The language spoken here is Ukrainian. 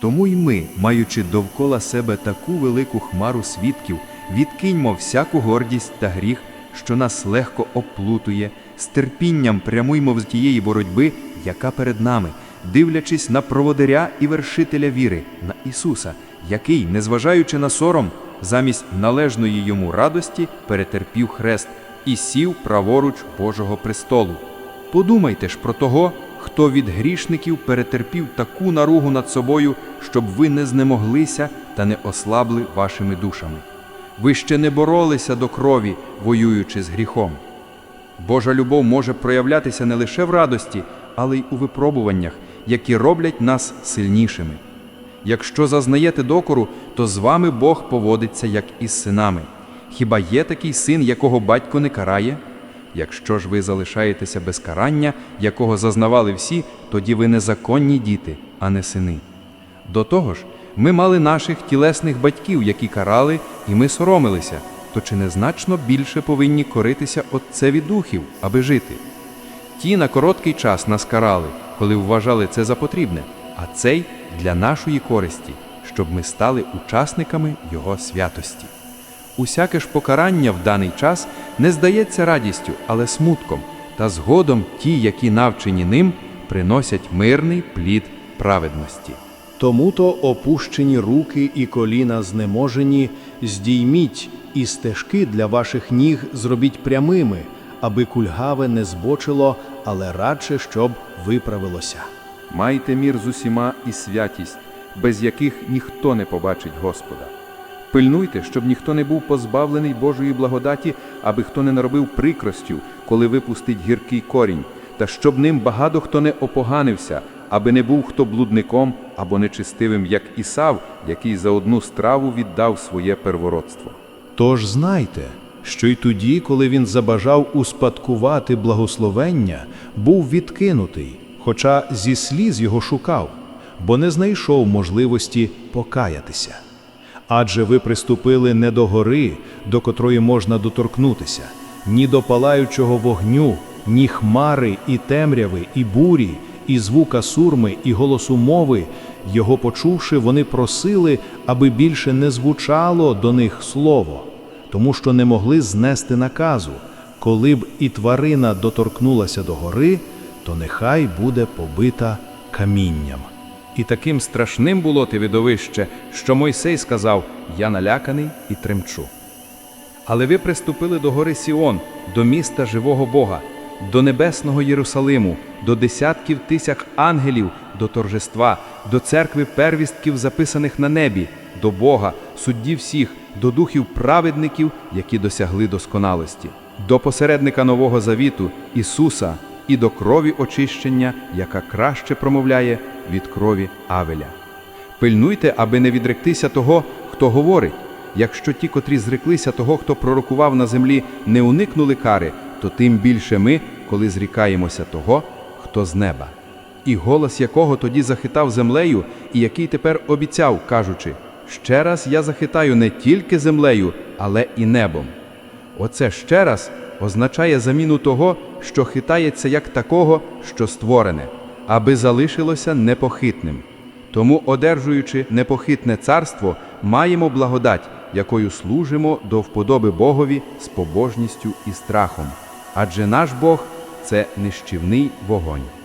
Тому й ми, маючи довкола себе таку велику хмару свідків, відкиньмо всяку гордість та гріх, що нас легко оплутує, з терпінням прямуймо з тієї боротьби, яка перед нами, дивлячись на проводиря і вершителя віри, на Ісуса, який, незважаючи на сором, замість належної йому радості перетерпів хрест і сів праворуч Божого престолу. Подумайте ж про того, хто від грішників перетерпів таку наругу над собою, щоб ви не знемоглися та не ослабли вашими душами. Ви ще не боролися до крові, воюючи з гріхом. Божа любов може проявлятися не лише в радості, але й у випробуваннях, які роблять нас сильнішими. Якщо зазнаєте докору, то з вами Бог поводиться як із синами. Хіба є такий син, якого батько не карає? Якщо ж ви залишаєтеся без карання, якого зазнавали всі, тоді ви незаконні діти, а не сини. До того ж, ми мали наших тілесних батьків, які карали, і ми соромилися, то чи не значно більше повинні коритися Отцеві духів, аби жити? Ті на короткий час нас карали, коли вважали це за потрібне, а цей для нашої користі, щоб ми стали учасниками Його святості. Усяке ж покарання в даний час не здається радістю, але смутком, та згодом ті, які навчені ним, приносять мирний плід праведності. Тому то опущені руки і коліна знеможені, здійміть і стежки для ваших ніг зробіть прямими, аби кульгаве не збочило, але радше, щоб виправилося. Майте мір з усіма і святість, без яких ніхто не побачить Господа. Пильнуйте, щоб ніхто не був позбавлений Божої благодаті, аби хто не наробив прикростю, коли випустить гіркий корінь, та щоб ним багато хто не опоганився, аби не був хто блудником або нечистивим, як Ісав, який за одну страву віддав своє первородство. Тож знайте, що й тоді, коли він забажав успадкувати благословення, був відкинутий, хоча зі сліз його шукав, бо не знайшов можливості покаятися. Адже ви приступили не до гори, до котрої можна доторкнутися, ні до палаючого вогню, ні хмари, і темряви, і бурі, і звука сурми, і голосу мови. Його почувши, вони просили, аби більше не звучало до них слово, тому що не могли знести наказу. Коли б і тварина доторкнулася до гори, то нехай буде побита камінням. І таким страшним було те видовище, що Мойсей сказав: Я наляканий і тремчу. Але ви приступили до гори Сіон, до міста живого Бога, до небесного Єрусалиму, до десятків тисяч ангелів, до торжества, до церкви первістків, записаних на небі, до Бога, судді всіх, до духів праведників, які досягли досконалості, до посередника Нового Завіту, Ісуса, і до крові очищення, яка краще промовляє від крові Авеля. Пильнуйте, аби не відректися того, хто говорить. Якщо ті, котрі зреклися того, хто пророкував на землі, не уникнули кари, то тим більше ми, коли зрікаємося того, хто з неба. І голос якого тоді захитав землею, і який тепер обіцяв, кажучи: ще раз я захитаю не тільки землею, але і небом. Оце ще раз означає заміну того, що хитається як такого, що створене, аби залишилося непохитним. Тому, одержуючи непохитне царство, маємо благодать, якою служимо до вподоби Богові з побожністю і страхом. Адже наш Бог це нищівний вогонь.